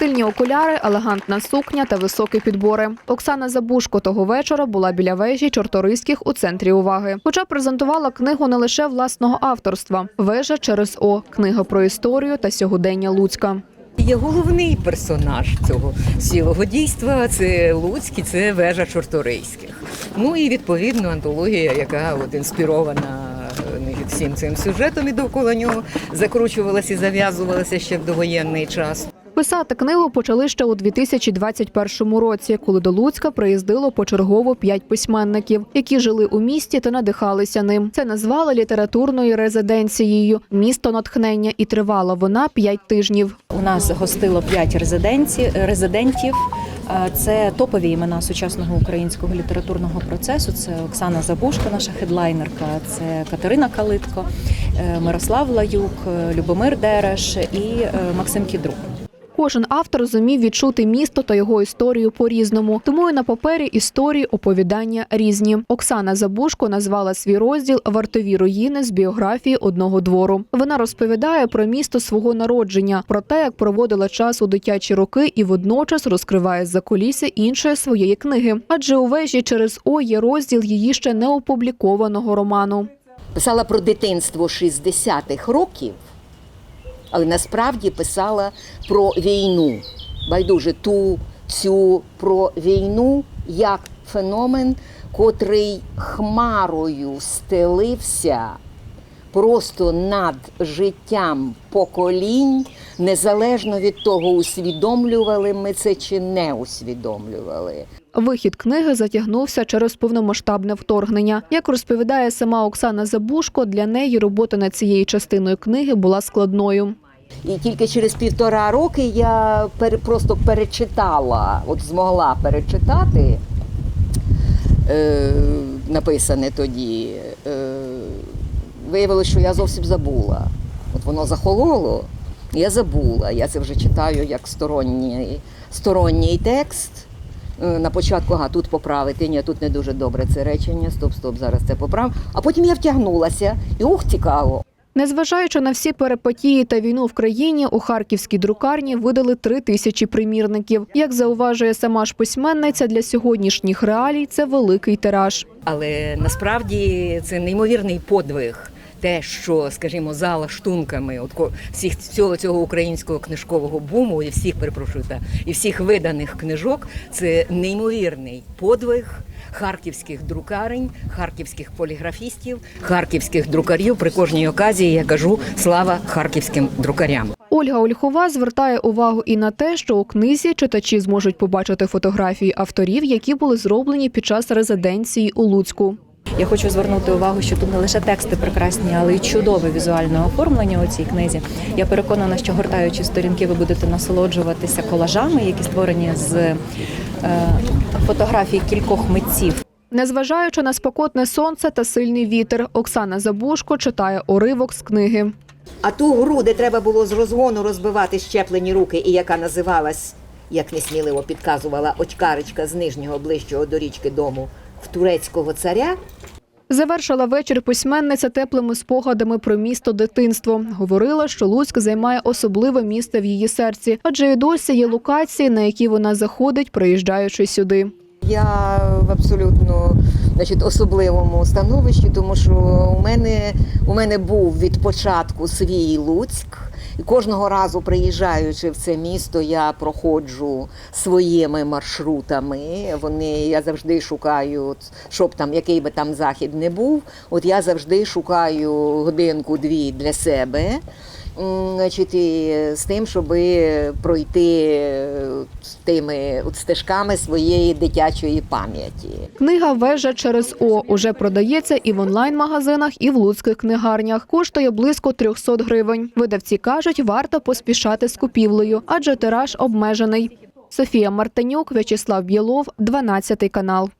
Стильні окуляри, елегантна сукня та високі підбори. Оксана Забушко того вечора була біля вежі Чорториських у центрі уваги. Хоча презентувала книгу не лише власного авторства. Вежа через О книга про історію та сьогодення Луцька. Є головний персонаж цього цілого дійства. Це Луцький, це вежа Чорторийських. Ну і відповідно антологія, яка от інспірована е, всім цим сюжетом і довкола нього закручувалася і зав'язувалася ще в довоєнний час. Писати книгу почали ще у 2021 році, коли до Луцька приїздило почергово п'ять письменників, які жили у місті та надихалися ним. Це назвали літературною резиденцією. Місто натхнення і тривала вона п'ять тижнів. У нас гостило п'ять резидентів. Це топові імена сучасного українського літературного процесу. Це Оксана Забушко, наша хедлайнерка, це Катерина Калитко, е, Мирослав Лаюк, е, Любомир Дереш і е, Максим Кідрук. Кожен автор зумів відчути місто та його історію по-різному. Тому і на папері історії оповідання різні. Оксана Забушко назвала свій розділ Вартові руїни з біографії одного двору. Вона розповідає про місто свого народження, про те, як проводила час у дитячі роки, і водночас розкриває закулісся іншої своєї книги. Адже у вежі через О є розділ її ще не опублікованого роману. писала про дитинство 60-х років, але насправді писала про війну. Байдуже ту, цю про війну як феномен, котрий хмарою стелився просто над життям поколінь, незалежно від того, усвідомлювали ми це чи не усвідомлювали. Вихід книги затягнувся через повномасштабне вторгнення. Як розповідає сама Оксана Забушко, для неї робота над цією частиною книги була складною. І тільки через півтора роки я просто перечитала, от змогла перечитати е, написане тоді. Е, виявилося, що я зовсім забула. От воно захололо, я забула. Я це вже читаю як сторонній, сторонній текст. Е, На початку, ага, тут поправити, ні, тут не дуже добре це речення, стоп, стоп, зараз це поправ. А потім я втягнулася, і ух, цікаво. Незважаючи на всі перипетії та війну в країні, у харківській друкарні видали три тисячі примірників. Як зауважує сама ж письменниця, для сьогоднішніх реалій це великий тираж. Але насправді це неймовірний подвиг. Те, що, скажімо, за лаштунками от всіх цього цього українського книжкового буму і всіх перепрошую та і всіх виданих книжок, це неймовірний подвиг харківських друкарень, харківських поліграфістів, харківських друкарів. При кожній оказії я кажу слава харківським друкарям. Ольга Ольхова звертає увагу і на те, що у книзі читачі зможуть побачити фотографії авторів, які були зроблені під час резиденції у Луцьку. Я хочу звернути увагу, що тут не лише тексти прекрасні, але й чудове візуальне оформлення у цій книзі. Я переконана, що гортаючи сторінки, ви будете насолоджуватися колажами, які створені з е, фотографій кількох митців. Незважаючи на спокотне сонце та сильний вітер, Оксана Забушко читає уривок з книги. А ту гру, де треба було з розгону розбивати щеплені руки, і яка називалась, як несміливо підказувала очкаричка з нижнього ближчого до річки дому в турецького царя, Завершила вечір письменниця теплими спогадами про місто дитинство. Говорила, що Луцьк займає особливе місце в її серці, адже і досі є локації, на які вона заходить, приїжджаючи сюди. Я в абсолютно значить, особливому становищі, тому що у мене, у мене був від початку свій Луцьк. І кожного разу приїжджаючи в це місто, я проходжу своїми маршрутами. Вони я завжди шукаю, щоб там який би там захід не був. От я завжди шукаю годинку-дві для себе. Значить, і з тим, щоб пройти е, тими от стежками своєї дитячої пам'яті. Книга Вежа через О уже продається і в онлайн-магазинах, і в луцьких книгарнях. Коштує близько 300 гривень. Видавці кажуть, варто поспішати з купівлею, адже тираж обмежений. Софія Мартинюк, В'ячеслав Білов, 12 канал.